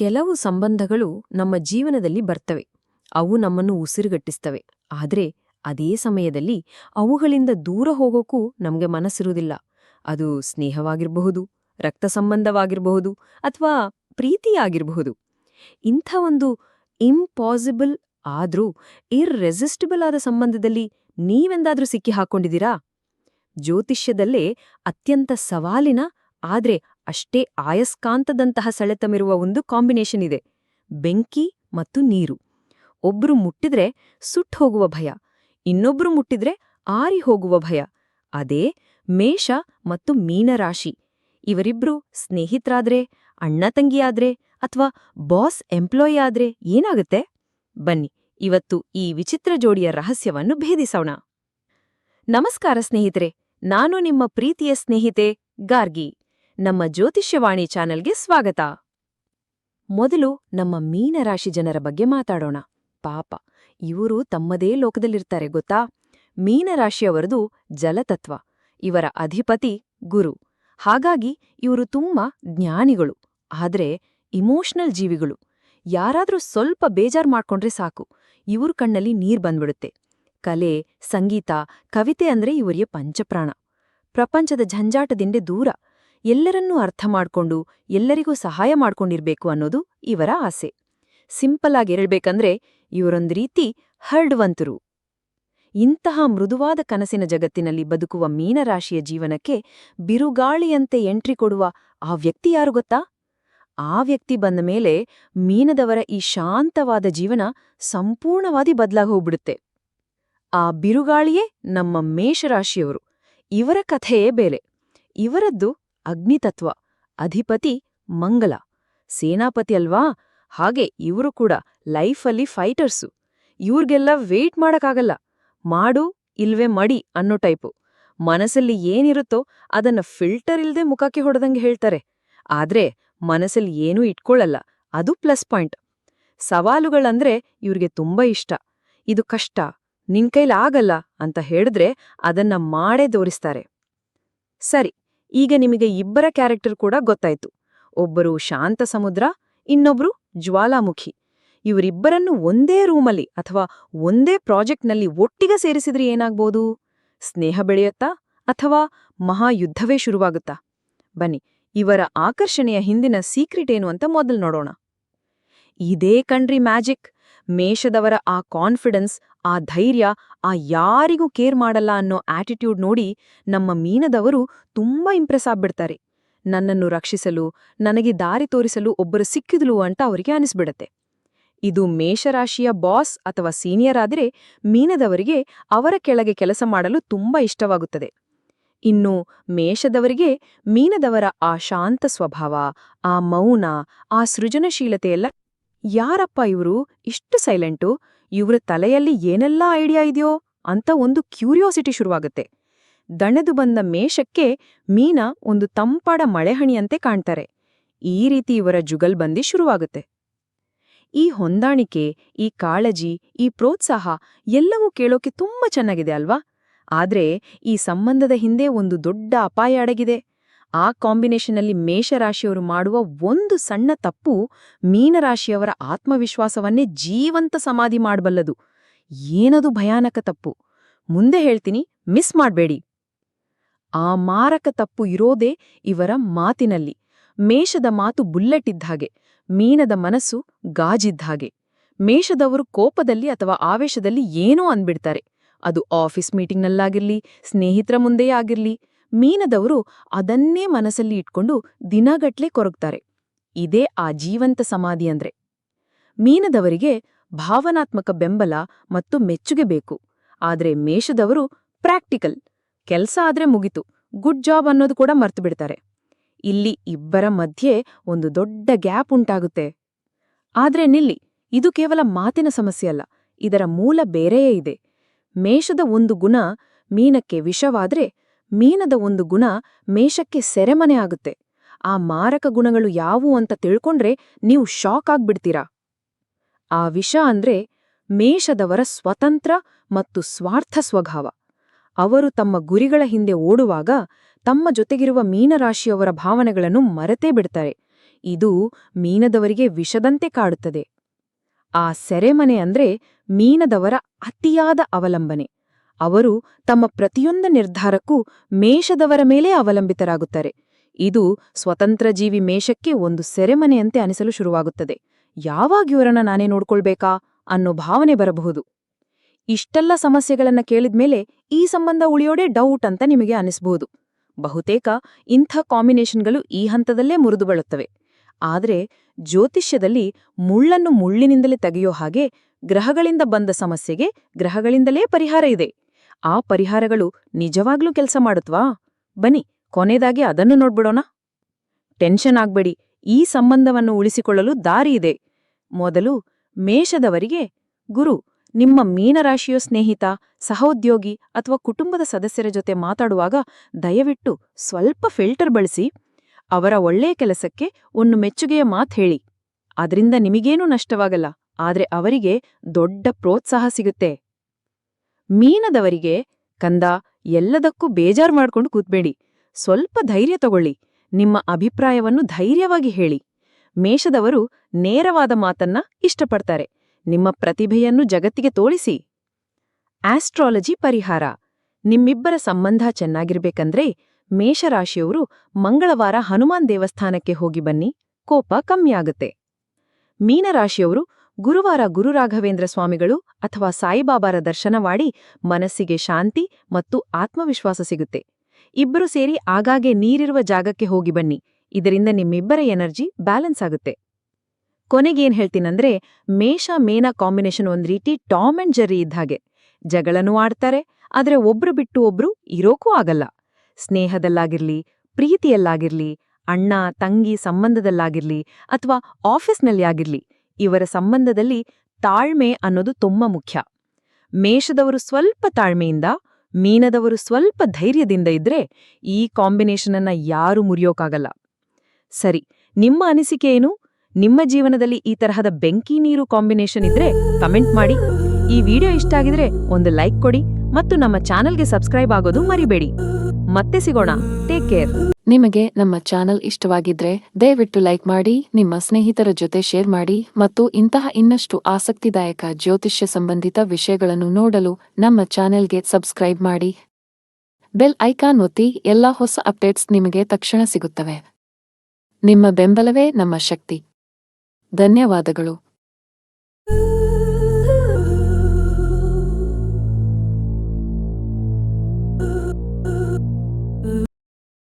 ಕೆಲವು ಸಂಬಂಧಗಳು ನಮ್ಮ ಜೀವನದಲ್ಲಿ ಬರ್ತವೆ. ಅವು ನಮ್ಮನ್ನು ಉಸಿರುಗಟ್ಟಿಸ್ತವೆ. ಆದರೆ ಅದೇ ಸಮಯದಲ್ಲಿ ಅವುಗಳಿಂದ ದೂರ ಹೋಗೋಕ್ಕೂ ನಮಗೆ ಮನಸ್ಸಿರುವುದಿಲ್ಲ. ಅದು ಸ್ನೇಹವಾಗಿರಬಹುದು, ರಕ್ತ ಸಂಬಂಧವಾಗಿರಬಹುದು ಅಥವಾ ಪ್ರೀತಿಯಾಗಿರಬಹುದು. ಇಂಥ ಒಂದು ಇಂಪಾಸಿಬಲ್ ಆದರೂ ಇರ್ರೆಸಿಸ್ಟಿಬಲ್ ಆದ ಸಂಬಂಧದಲ್ಲಿ ನೀವೆಂದಾದರೂ ಸಿಕ್ಕಿ ಹಾಕೊಂಡಿದ್ದೀರಾ ಜ್ಯೋತಿಷ್ಯದಲ್ಲೇ ಅತ್ಯಂತ ಸವಾಲಿನ, ಆದ್ರೆ ಅಷ್ಟೇ ಆಯಸ್ಕಾಂತದಂತಹ ಸೆಳೆತಮಿರುವ ಒಂದು ಕಾಂಬಿನೇಷನ್ ಇದೆ, ಬೆಂಕಿ ಮತ್ತು ನೀರು. ಒಬ್ರು ಮುಟ್ಟಿದ್ರೆ ಸುಟ್ಟು ಹೋಗುವ ಭಯ, ಇನ್ನೊಬ್ರು ಮುಟ್ಟಿದ್ರೆ ಆರಿ ಹೋಗುವ ಭಯ. ಅದೇ ಮೇಷ ಮತ್ತು ಮೀನರಾಶಿ. ಇವರಿಬ್ರು ಸ್ನೇಹಿತರಾದ್ರೆ ಅಣ್ಣತಂಗಿಯಾದ್ರೆ ಅಥವಾ ಬಾಸ್ ಎಂಪ್ಲಾಯಿ ಆದ್ರೆ ಏನಾಗುತ್ತೆ? ಬನ್ನಿ, ಇವತ್ತು ಈ ವಿಚಿತ್ರ ಜೋಡಿಯ ರಹಸ್ಯವನ್ನು ಭೇದಿಸೋಣ. ನಮಸ್ಕಾರ ಸ್ನೇಹಿತರೆ, ನಾನು ನಿಮ್ಮ ಪ್ರೀತಿಯ ಸ್ನೇಹಿತೆ ಗಾರ್ಗಿ. ನಮ್ಮ ಜ್ಯೋತಿಷ್ಯವಾಣಿ ಚಾನೆಲ್ಗೆ ಸ್ವಾಗತ. ಮೊದಲು ನಮ್ಮ ಮೀನರಾಶಿ ಜನರ ಬಗ್ಗೆ ಮಾತಾಡೋಣ. ಪಾಪ, ಇವರು ತಮ್ಮದೇ ಲೋಕದಲ್ಲಿರ್ತಾರೆ ಗೊತ್ತಾ? ಮೀನರಾಶಿಯವರದು ಜಲತತ್ವ, ಇವರ ಅಧಿಪತಿ ಗುರು. ಹಾಗಾಗಿ ಇವರು ತುಂಬಾ ಜ್ಞಾನಿಗಳು, ಆದ್ರೆ ಇಮೋಷನಲ್ ಜೀವಿಗಳು. ಯಾರಾದ್ರೂ ಸ್ವಲ್ಪ ಬೇಜಾರ್ ಮಾಡ್ಕೊಂಡ್ರೆ ಸಾಕು, ಇವ್ರ ಕಣ್ಣಲ್ಲಿ ನೀರ್ ಬಂದ್ಬಿಡುತ್ತೆ. ಕಲೆ, ಸಂಗೀತ, ಕವಿತೆ ಅಂದ್ರೆ ಇವರಿಗೆ ಪಂಚಪ್ರಾಣ. ಪ್ರಪಂಚದ ಝಂಜಾಟದಿಂದ ದೂರ. ಎಲ್ಲರನ್ನೂ ಅರ್ಥ ಮಾಡ್ಕೊಂಡು ಎಲ್ಲರಿಗೂ ಸಹಾಯ ಮಾಡ್ಕೊಂಡಿರ್ಬೇಕು ಅನ್ನೋದು ಇವರ ಆಸೆ. ಸಿಂಪಲ್ ಆಗಿ ಹೇಳ್ಬೇಕಂದ್ರೆ ಇವರೊಂದು ರೀತಿ ಹರ್ಡ್ವಂತರು. ಇಂತಹ ಮೃದುವಾದ ಕನಸಿನ ಜಗತ್ತಿನಲ್ಲಿ ಬದುಕುವ ಮೀನರಾಶಿಯ ಜೀವನಕ್ಕೆ ಬಿರುಗಾಳಿಯಂತೆ ಎಂಟ್ರಿ ಕೊಡುವ ಆ ವ್ಯಕ್ತಿ ಯಾರು ಗೊತ್ತಾ? ಆ ವ್ಯಕ್ತಿ ಬಂದ ಮೇಲೆ ಮೀನದವರ ಈ ಶಾಂತವಾದ ಜೀವನ ಸಂಪೂರ್ಣವಾಗಿ ಬದಲಾಗೋಗ್ಬಿಡುತ್ತೆ ಆ ಬಿರುಗಾಳಿಯೇ ನಮ್ಮ ಮೇಷರಾಶಿಯವರು. ಇವರ ಕಥೆಯೇ ಬೇರೆ. ಇವರದ್ದು ಅಗ್ನಿತತ್ವ, ಅಧಿಪತಿ ಮಂಗಲ. ಸೇನಾಪತಿ ಅಲ್ವಾ? ಹಾಗೆ ಇವರು ಕೂಡ ಲೈಫಲ್ಲಿ ಫೈಟರ್ಸು. ಇವ್ರಿಗೆಲ್ಲ ವೇಟ್ ಮಾಡಕ್ಕಾಗಲ್ಲ. ಮಾಡು, ಇಲ್ವೇ ಮಡಿ ಅನ್ನೋ ಟೈಪು. ಮನಸ್ಸಲ್ಲಿ ಏನಿರುತ್ತೋ ಅದನ್ನ ಫಿಲ್ಟರ್ ಇಲ್ದೆ ಮುಖಕ್ಕೆ ಹೊಡೆದಂಗೆ ಹೇಳ್ತಾರೆ. ಆದ್ರೆ ಮನಸ್ಸಲ್ಲಿ ಏನೂ ಇಟ್ಕೊಳ್ಳಲ್ಲ. ಅದು ಪ್ಲಸ್ ಪಾಯಿಂಟ್. ಸವಾಲುಗಳಂದ್ರೆ ಇವ್ರಿಗೆ ತುಂಬಾ ಇಷ್ಟ. ಇದು ಕಷ್ಟ, ನಿನ್ ಕೈಲಾಗಲ್ಲ ಅಂತ ಹೇಳಿದ್ರೆ ಅದನ್ನ ಮಾಡೇ ತೋರಿಸ್ತಾರೆ ಸರಿ. ಈಗ ನಿಮಗೆ ಇಬ್ಬರ ಕ್ಯಾರೆಕ್ಟರ್ ಕೂಡ ಗೊತ್ತಾಯ್ತು. ಒಬ್ಬರು ಶಾಂತ ಸಮುದ್ರ, ಇನ್ನೊಬ್ರು ಜ್ವಾಲಾಮುಖಿ. ಇವರಿಬ್ಬರನ್ನು ಒಂದೇ ರೂಮಲ್ಲಿ ಅಥವಾ ಒಂದೇ ಪ್ರಾಜೆಕ್ಟ್ನಲ್ಲಿ ಒಟ್ಟಿಗೆ ಸೇರಿಸಿದ್ರೆ ಏನಾಗ್ಬೋದು? ಸ್ನೇಹ ಬೆಳೆಯುತ್ತಾ ಅಥವಾ ಮಹಾಯುದ್ಧವೇ ಶುರುವಾಗುತ್ತಾ? ಬನ್ನಿ, ಇವರ ಆಕರ್ಷಣೆಯ ಹಿಂದಿನ ಸೀಕ್ರೆಟ್ ಏನು ಅಂತ ಮೊದಲು ನೋಡೋಣ. ಇದೇ ಕಣ್ರಿ ಮ್ಯಾಜಿಕ್. ಮೇಷದವರ ಆ ಕಾನ್ಫಿಡೆನ್ಸ್ ಆ ಧೈರ್ಯ, ಆ ಯಾರಿಗೂ ಕೇರ್ ಮಾಡಲ್ಲ ಅನ್ನೋ ಆಟಿಟ್ಯೂಡ್ ನೋಡಿ ನಮ್ಮ ಮೀನದವರು ತುಂಬಾ ಇಂಪ್ರೆಸ್ ಆಗ್ಬಿಡ್ತಾರೆ. ನನ್ನನ್ನು ರಕ್ಷಿಸಲು, ನನಗೆ ದಾರಿ ತೋರಿಸಲು ಒಬ್ಬರು ಸಿಕ್ಕಿದ್ಲು ಅಂತ ಅವರಿಗೆ ಅನಿಸ್ಬಿಡತ್ತೆ. ಇದು ಮೇಷರಾಶಿಯ ಬಾಸ್ ಅಥವಾ ಸೀನಿಯರ್ ಆದರೆ ಮೀನದವರಿಗೆ ಅವರ ಕೆಳಗೆ ಕೆಲಸ ಮಾಡಲು ತುಂಬಾ ಇಷ್ಟವಾಗುತ್ತದೆ. ಇನ್ನು ಮೇಷದವರಿಗೆ ಮೀನದವರ ಆ ಶಾಂತ ಸ್ವಭಾವ, ಆ ಮೌನ, ಆ ಸೃಜನಶೀಲತೆಯೆಲ್ಲ ಯಾರಪ್ಪ ಇವರು ಇಷ್ಟು ಸೈಲೆಂಟು ಇವ್ರ ತಲೆಯಲ್ಲಿ ಏನೆಲ್ಲ ಐಡಿಯಾ ಇದೆಯೋ ಅಂತ ಒಂದು ಕ್ಯೂರಿಯಾಸಿಟಿ ಶುರುವಾಗುತ್ತೆ. ದಣೆದು ಬಂದ ಮೇಷಕ್ಕೆ ಮೀನ ಒಂದು ತಂಪಾಡ ಮಳೆಹಣಿಯಂತೆ ಕಾಣ್ತಾರೆ. ಈ ರೀತಿ ಇವರ ಜುಗಲ್ಬಂದಿ ಶುರುವಾಗುತ್ತೆ. ಈ ಹೊಂದಾಣಿಕೆ, ಈ ಕಾಳಜಿ, ಈ ಪ್ರೋತ್ಸಾಹ ಎಲ್ಲವೂ ಕೇಳೋಕೆ ತುಂಬಾ ಚೆನ್ನಾಗಿದೆ ಅಲ್ವಾ? ಆದ್ರೆ ಈ ಸಂಬಂಧದ ಹಿಂದೆ ಒಂದು ದೊಡ್ಡ ಅಪಾಯ ಅಡಗಿದೆ. ಆ ಕಾಂಬಿನೇಷನಲ್ಲಿ ಮೇಷರಾಶಿಯವರು ಮಾಡುವ ಒಂದು ಸಣ್ಣ ತಪ್ಪು ಮೀನರಾಶಿಯವರ ಆತ್ಮವಿಶ್ವಾಸವನ್ನೇ ಜೀವಂತ ಸಮಾಧಿ ಮಾಡಬಲ್ಲದು. ಏನದು ಭಯಾನಕ ತಪ್ಪು? ಮುಂದೆ ಹೇಳ್ತೀನಿ, ಮಿಸ್ ಮಾಡಬೇಡಿ. ಆ ಮಾರಕ ತಪ್ಪು ಇರೋದೇ ಇವರ ಮಾತಿನಲ್ಲಿ. ಮೇಷದ ಮಾತು ಬುಲ್ಲೆಟ್ ಇದ್ದ ಮೀನದ ಮನಸ್ಸು ಗಾಜಿದ್ದ ಹಾಗೆ. ಮೇಷದವರು ಕೋಪದಲ್ಲಿ ಅಥವಾ ಆವೇಶದಲ್ಲಿ ಏನೋ ಅಂದ್ಬಿಡ್ತಾರೆ. ಅದು ಆಫೀಸ್ ಮೀಟಿಂಗ್ನಲ್ಲಾಗಿರ್ಲಿ, ಸ್ನೇಹಿತರ ಮುಂದೆಯೇ ಆಗಿರ್ಲಿ ಮೀನದವರು ಅದನ್ನೇ ಮನಸ್ಸಲ್ಲಿ ಇಟ್ಕೊಂಡು ದಿನಗಟ್ಲೆ ಕೊರಗ್ತಾರೆ. ಇದೇ ಆ ಜೀವಂತ ಸಮಾಧಿ ಅಂದ್ರೆ. ಮೀನದವರಿಗೆ ಭಾವನಾತ್ಮಕ ಬೆಂಬಲ ಮತ್ತು ಮೆಚ್ಚುಗೆ ಬೇಕು. ಆದ್ರೆ ಮೇಷದವರು ಪ್ರಾಕ್ಟಿಕಲ್, ಕೆಲ್ಸ ಆದ್ರೆ ಮುಗಿತು, ಗುಡ್ ಜಾಬ್ ಅನ್ನೋದು ಕೂಡ ಮರ್ತುಬಿಡ್ತಾರೆ ಇಲ್ಲಿ ಇಬ್ಬರ ಮಧ್ಯೆ ಒಂದು ದೊಡ್ಡ ಗ್ಯಾಪ್ ಉಂಟಾಗುತ್ತೆ. ಆದ್ರೆ ನಿಲ್ಲಿ, ಇದು ಕೇವಲ ಮಾತಿನ ಸಮಸ್ಯೆ ಅಲ್ಲ, ಇದರ ಮೂಲ ಬೇರೆಯೇ ಇದೆ. ಮೇಷದ ಒಂದು ಗುಣ ಮೀನಕ್ಕೆ ವಿಷವಾದ್ರೆ ಮೀನದ ಒಂದು ಗುಣ ಮೇಷಕ್ಕೆ ಸೆರೆಮನೆ ಆಗುತ್ತೆ. ಆ ಮಾರಕ ಗುಣಗಳು ಯಾವುವು ಅಂತ ತಿಳ್ಕೊಂಡ್ರೆ ನೀವು ಶಾಕ್ ಆಗ್ಬಿಡ್ತೀರಾ. ಆ ವಿಷ ಅಂದ್ರೆ ಮೇಷದವರ ಸ್ವತಂತ್ರ ಮತ್ತು ಸ್ವಾರ್ಥ ಸ್ವಭಾವ. ಅವರು ತಮ್ಮ ಗುರಿಗಳ ಹಿಂದೆ ಓಡುವಾಗ ತಮ್ಮ ಜೊತೆಗಿರುವ ಮೀನರಾಶಿಯವರ ಭಾವನೆಗಳನ್ನು ಮರೆತೇ ಬಿಡ್ತಾರೆ. ಇದು ಮೀನದವರಿಗೆ ವಿಷದಂತೆ ಕಾಡುತ್ತದೆ. ಆ ಸೆರೆಮನೆ ಅಂದ್ರೆ ಮೀನದವರ ಅತಿಯಾದ ಅವಲಂಬನೆ. ಅವರು ತಮ್ಮ ಪ್ರತಿಯೊಂದು ನಿರ್ಧಾರಕ್ಕೂ ಮೇಷದವರ ಮೇಲೆ ಅವಲಂಬಿತರಾಗುತ್ತಾರೆ. ಇದು ಸ್ವತಂತ್ರ ಜೀವಿ ಮೇಷಕ್ಕೆ ಒಂದು ಸೆರೆಮನೆಯಂತೆ ಅನಿಸಲು ಶುರುವಾಗುತ್ತದೆ. ಯಾವಾಗ ಇವರನ್ನ ನಾನೇ ನೋಡ್ಕೊಳ್ಬೇಕಾ ಅನ್ನೋ ಭಾವನೆ ಬರಬಹುದು. ಇಷ್ಟೆಲ್ಲ ಸಮಸ್ಯೆಗಳನ್ನ ಕೇಳಿದ್ಮೇಲೆ ಈ ಸಂಬಂಧ ಉಳಿಯೋಡೆ ಡೌಟ್ ಅಂತ ನಿಮಗೆ ಅನಿಸ್ಬಹುದು. ಬಹುತೇಕ ಇಂಥ ಕಾಂಬಿನೇಷನ್ಗಳು ಈ ಹಂತದಲ್ಲೇ ಮುರಿದು ಬಳುತ್ತವೆ. ಆದರೆ ಜ್ಯೋತಿಷ್ಯದಲ್ಲಿ ಮುಳ್ಳನ್ನು ಮುಳ್ಳಿನಿಂದಲೇ ತೆಗೆಯೋ ಹಾಗೆ ಗ್ರಹಗಳಿಂದ ಬಂದ ಸಮಸ್ಯೆಗೆ ಗ್ರಹಗಳಿಂದಲೇ ಪರಿಹಾರ ಇದೆ. ಆ ಪರಿಹಾರಗಳು ನಿಜವಾಗ್ಲೂ ಕೆಲಸ ಮಾಡುತ್ವಾ? ಬನ್ನಿ, ಕೊನೆದಾಗಿ ಅದನ್ನು ನೋಡ್ಬಿಡೋಣ. ಟೆನ್ಷನ್ ಆಗ್ಬೇಡಿ, ಈ ಸಂಬಂಧವನ್ನು ಉಳಿಸಿಕೊಳ್ಳಲು ದಾರಿ ಇದೆ. ಮೊದಲು ಮೇಷದವರಿಗೆ, ಗುರು, ನಿಮ್ಮ ಮೀನರಾಶಿಯ ಸ್ನೇಹಿತ, ಸಹೋದ್ಯೋಗಿ ಅಥವಾ ಕುಟುಂಬದ ಸದಸ್ಯರ ಜೊತೆ ಮಾತಾಡುವಾಗ ದಯವಿಟ್ಟು ಸ್ವಲ್ಪ ಫಿಲ್ಟರ್ ಬಳಸಿ, ಅವರ ಒಳ್ಳೆಯ ಕೆಲಸಕ್ಕೆ ಒಂದು ಮೆಚ್ಚುಗೆಯ ಮಾತು ಹೇಳಿ. ಅದರಿಂದ ನಿಮಗೇನೂ ನಷ್ಟವಾಗಲ್ಲ, ಆದ್ರೆ ಅವರಿಗೆ ದೊಡ್ಡ ಪ್ರೋತ್ಸಾಹ ಸಿಗುತ್ತೆ. ಮೀನದವರಿಗೆ ಕಂದ, ಎಲ್ಲದಕ್ಕೂ ಬೇಜಾರ್ ಮಾಡ್ಕೊಂಡು ಕೂತ್ಬೇಡಿ. ಸ್ವಲ್ಪ ಧೈರ್ಯ ತಗೊಳ್ಳಿ. ನಿಮ್ಮ ಅಭಿಪ್ರಾಯವನ್ನು ಧೈರ್ಯವಾಗಿ ಹೇಳಿ. ಮೇಷದವರು ನೇರವಾದ ಮಾತನ್ನ ಇಷ್ಟಪಡ್ತಾರೆ. ನಿಮ್ಮ ಪ್ರತಿಭೆಯನ್ನು ಜಗತ್ತಿಗೆ ತೋರಿಸಿ ಆಸ್ಟ್ರಾಲಜಿ ಪರಿಹಾರ. ನಿಮ್ಮಿಬ್ಬರ ಸಂಬಂಧ ಚೆನ್ನಾಗಿರ್ಬೇಕಂದ್ರೆ ಮೇಷರಾಶಿಯವರು ಮಂಗಳವಾರ ಹನುಮಾನ್ ದೇವಸ್ಥಾನಕ್ಕೆ ಹೋಗಿ ಬನ್ನಿ. ಕೋಪ ಕಮ್ಮಿಯಾಗುತ್ತೆ. ಮೀನರಾಶಿಯವರು ಗುರುವಾರ ಗುರುರಾಘವೇಂದ್ರ ಸ್ವಾಮಿಗಳು ಅಥವಾ ಸಾಯಿಬಾಬಾರ ದರ್ಶನ ಮಾಡಿ ಮನಸ್ಸಿಗೆ ಶಾಂತಿ ಮತ್ತು ಆತ್ಮವಿಶ್ವಾಸ ಸಿಗುತ್ತೆ. ಇಬ್ಬರು ಸೇರಿ ಆಗಾಗ್ಗೆ ನೀರಿರುವ ಜಾಗಕ್ಕೆ ಹೋಗಿ ಬನ್ನಿ. ಇದರಿಂದ ನಿಮ್ಮಿಬ್ಬರ ಎನರ್ಜಿ ಬ್ಯಾಲೆನ್ಸ್ ಆಗುತ್ತೆ. ಕೊನೆಗೇನ್ ಹೇಳ್ತೀನಂದ್ರೆ, ಮೇಷ ಮೇನ ಕಾಂಬಿನೇಷನ್ ಒಂದ್ ರೀತಿ ಟಾಮ್ ಅಂಡ್ ಜೆರ್ರಿ ಇದ್ಹಾಗೆ ಜಗಳನೂ ಆಡ್ತಾರೆ, ಆದ್ರೆ ಒಬ್ರು ಬಿಟ್ಟು ಒಬ್ರು ಇರೋಕೂ ಆಗಲ್ಲ. ಸ್ನೇಹದಲ್ಲಾಗಿರ್ಲಿ, ಪ್ರೀತಿಯಲ್ಲಾಗಿರ್ಲಿ, ಅಣ್ಣ, ತಂಗಿ, ಸಂಬಂಧದಲ್ಲಾಗಿರ್ಲಿ ಅಥವಾ ಆಫೀಸ್ನಲ್ಲಿ ಆಗಿರ್ಲಿ ಇವರ ಸಂಬಂಧದಲ್ಲಿ ತಾಳ್ಮೆ ಅನ್ನೋದು ತುಂಬ ಮುಖ್ಯ. ಮೇಷದವರು ಸ್ವಲ್ಪ ತಾಳ್ಮೆಯಿಂದ, ಮೀನದವರು ಸ್ವಲ್ಪ ಧೈರ್ಯದಿಂದ ಇದ್ರೆ ಈ ಕಾಂಬಿನೇಷನನ್ನ ಯಾರೂ ಮುರಿಯೋಕಾಗಲ್ಲ. ಸರಿ, ನಿಮ್ಮ ಅನಿಸಿಕೆ ಏನು? ನಿಮ್ಮ ಜೀವನದಲ್ಲಿ ಈ ತರಹದ ಬೆಂಕಿ ನೀರು ಕಾಂಬಿನೇಷನ್ ಇದ್ರೆ ಕಮೆಂಟ್ ಮಾಡಿ. ಈ ವಿಡಿಯೋ ಇಷ್ಟ ಆಗಿದ್ರೆ ಒಂದು ಲೈಕ್ ಕೊಡಿ ಮತ್ತು ನಮ್ಮ ಚಾನೆಲ್ಗೆ ಸಬ್ಸ್ಕ್ರೈಬ್ ಆಗೋದು ಮರಿಬೇಡಿ. ಮತ್ತೆ ಸಿಗೋಣ. Take care. ನಿಮಗೆ ನಮ್ಮ ಚಾನೆಲ್ ಇಷ್ಟವಾಗಿದ್ರೆ ದಯವಿಟ್ಟು ಲೈಕ್ ಮಾಡಿ, ನಿಮ್ಮ ಸ್ನೇಹಿತರ ಜೊತೆ ಶೇರ್ ಮಾಡಿ ಮತ್ತು ಇಂತಹ ಇನ್ನಷ್ಟು ಆಸಕ್ತಿದಾಯಕ ಜ್ಯೋತಿಷ್ಯ ಸಂಬಂಧಿತ ವಿಷಯಗಳನ್ನು ನೋಡಲು ನಮ್ಮ ಚಾನೆಲ್ಗೆ ಸಬ್ಸ್ಕ್ರೈಬ್ ಮಾಡಿ. ಬೆಲ್ ಐಕಾನ್ ಒತ್ತಿ ಎಲ್ಲಾ ಹೊಸ ಅಪ್ಡೇಟ್ಸ್ ನಿಮಗೆ ತಕ್ಷಣ ಸಿಗುತ್ತವೆ. ನಿಮ್ಮ ಬೆಂಬಲವೇ ನಮ್ಮ ಶಕ್ತಿ. ಧನ್ಯವಾದಗಳು.